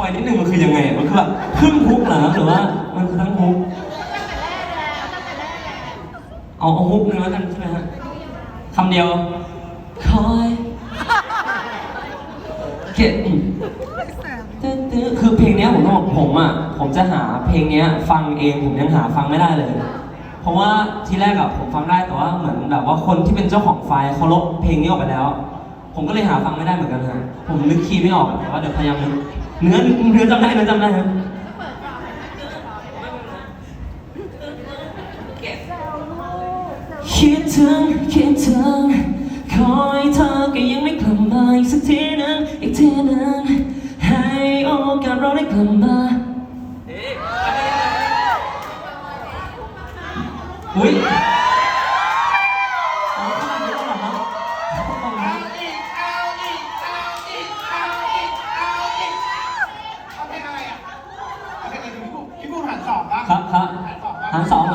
ปอยนิดนึงมันคือยังไงมันคือแบบครึ่งฮุกเหรอหรือว่า มันคือทั้งฮุกเอาเอาฮุกนึงแล้วกันใช่ไหมฮะคำเดียวคอยเก็ตตื้อคือเพลงนี้ผมต้องบอกผมอะผมจะหาเพลงนี้ฟังเองผมยังหาฟังไม่ได้เลย เพราะว่าที่แรกอะผมฟังได้แต่ว่าเหมือนแบบว่าคนที่เป็นเจ้าของไฟล์เขาลบเพลงนี้ออกไปแล้ว ผมก็เลยหาฟังไม่ได้เหมือนกันฮะผมนึกคีย์ไม่ออกแต่ว่าเดี๋ยวพยายามนึก เนื้อเนื้อจำได้เนื้อจำได้ฮะคิดถึงคิดถึงคอยเธอก็ยังไม่กลับมาอีกสักทีนึงอีกทีนึงให้โอกาสเราได้กลับมาอุ้ย หารสองเหรอ